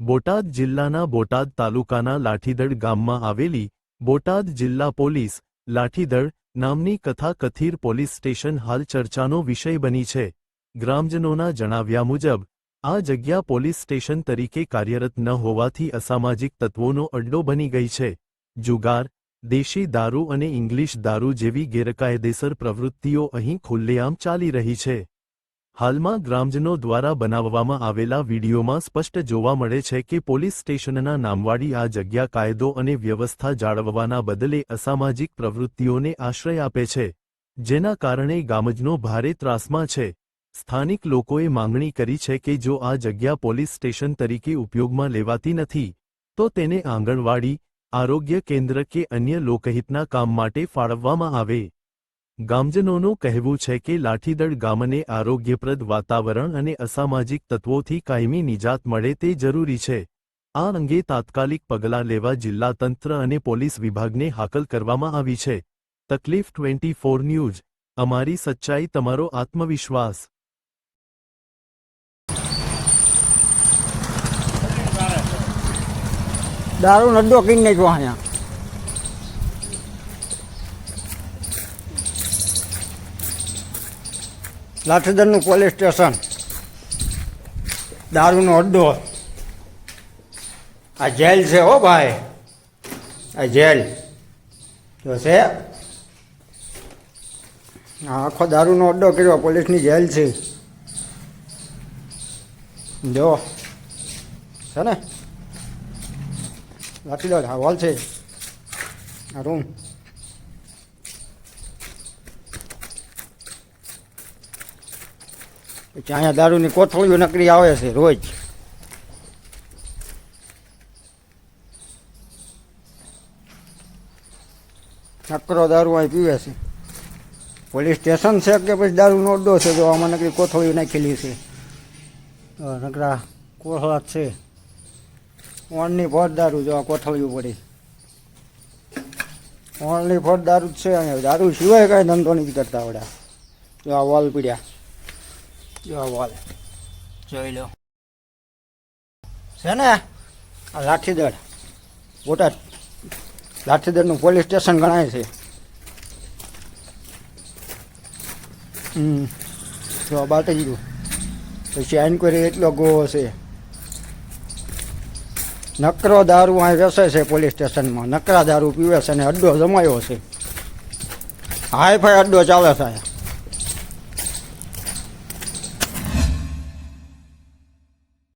બોટાદ જિલ્લાના બોટાદ તાલુકાના લાઠીદળ ગામમાં આવેલી બોટાદ જિલ્લા પોલીસ લાઠીદળ નામની કથાકથિર પોલીસ સ્ટેશન હાલ ચર્ચાનો વિષય બની છે. ગ્રામજનોના જણાવ્યા મુજબ, આ જગ્યા પોલીસ સ્ટેશન તરીકે કાર્યરત ન હોવાથી અસામાજિક તત્વોનો અડ્ડો બની ગઈ છે. જુગાર, દેશી દારૂ અને ઇંગ્લિશ દારૂ જેવી ગેરકાયદેસર પ્રવૃત્તિઓ અહીં ખુલ્લેઆમ ચાલી રહી છે. હાલમાં ગ્રામજનો દ્વારા બનાવવામાં આવેલા વિડીયોમાં સ્પષ્ટ જોવા મળે છે કે પોલીસ સ્ટેશનના નામવાળી આ જગ્યા કાયદો અને વ્યવસ્થા જાળવવાના બદલે અસામાજિક પ્રવૃત્તિઓને આશ્રય આપે છે, જેના કારણે ગામજનો ભારે ત્રાસમાં છે. સ્થાનિક લોકોએ માંગણી કરી છે કે જો આ જગ્યા પોલીસ સ્ટેશન તરીકે ઉપયોગમાં લેવાતી નથી, તો તેને આંગણવાડી, આરોગ્ય કેન્દ્ર કે અન્ય લોકહિતના કામ માટે ફાળવવામાં આવે. ગામજનોનું કહેવું છે કે લાઠીદળ ગામને આરોગ્યપ્રદ વાતાવરણ અને અસામાજિક તત્વોથી કાયમી નિજાત મળે તે જરૂરી છે. આ અંગે તાત્કાલિક પગલાં લેવા જિલ્લા તંત્ર અને પોલીસ વિભાગને હાકલ કરવામાં આવી છે. તકલીફ ટ્વેન્ટી ફોર ન્યૂઝ. અમારી સચ્ચાઈ તમારો આત્મવિશ્વાસ. દારૂ નડ્ડો કરી નાખ્યો અહીંયા. લાઠીદરનું પોલીસ સ્ટેશન. દારૂનો અડ્ડો. આ જેલ છે હો ભાઈ. આ જેલ. જો છે. આખો દારૂનો અડ્ડો કર્યો, પોલીસની જેલ છે. જો. છે ને? લાઠીદર હા હોલ છે. આ રૂમ. પછી અહીંયા દારૂની કોથળીઓ નકરી આવે છે રોજ. નકરો દારૂ અહીં પીવે છે. પોલીસ સ્ટેશન છે કે પછી દારૂનો અડ્ડો છે? જો આમાં નકરી કોથળીઓ નાખેલી છે. નકરા કોથળા છે. ઓણની ભર દારૂ જો આ કોથળીઓ પડી. ઓણની ભર દારૂ જ છે અહીંયા. દારૂ સિવાય કાંઈ ધંધો નથી કરતા આવડ્યા જો આ વોલ પીડ્યા. જો આ જોઈ લો. છે ને? આ લાઠીદળ. બોટાદ લાઠીદળનું પોલીસ સ્ટેશન ગણાય છે. હમ. જો આ ગયું પછી એન્ક્વાયરી એટલો ગોવો છે. નકરો દારૂ અહીં વેસે છે પોલીસ સ્ટેશનમાં. નકરા દારૂ પીવે છે અને અડ્ડો જમાયો છે. હાઈ ફાઈ અડ્ડો ચાલે અહીંયા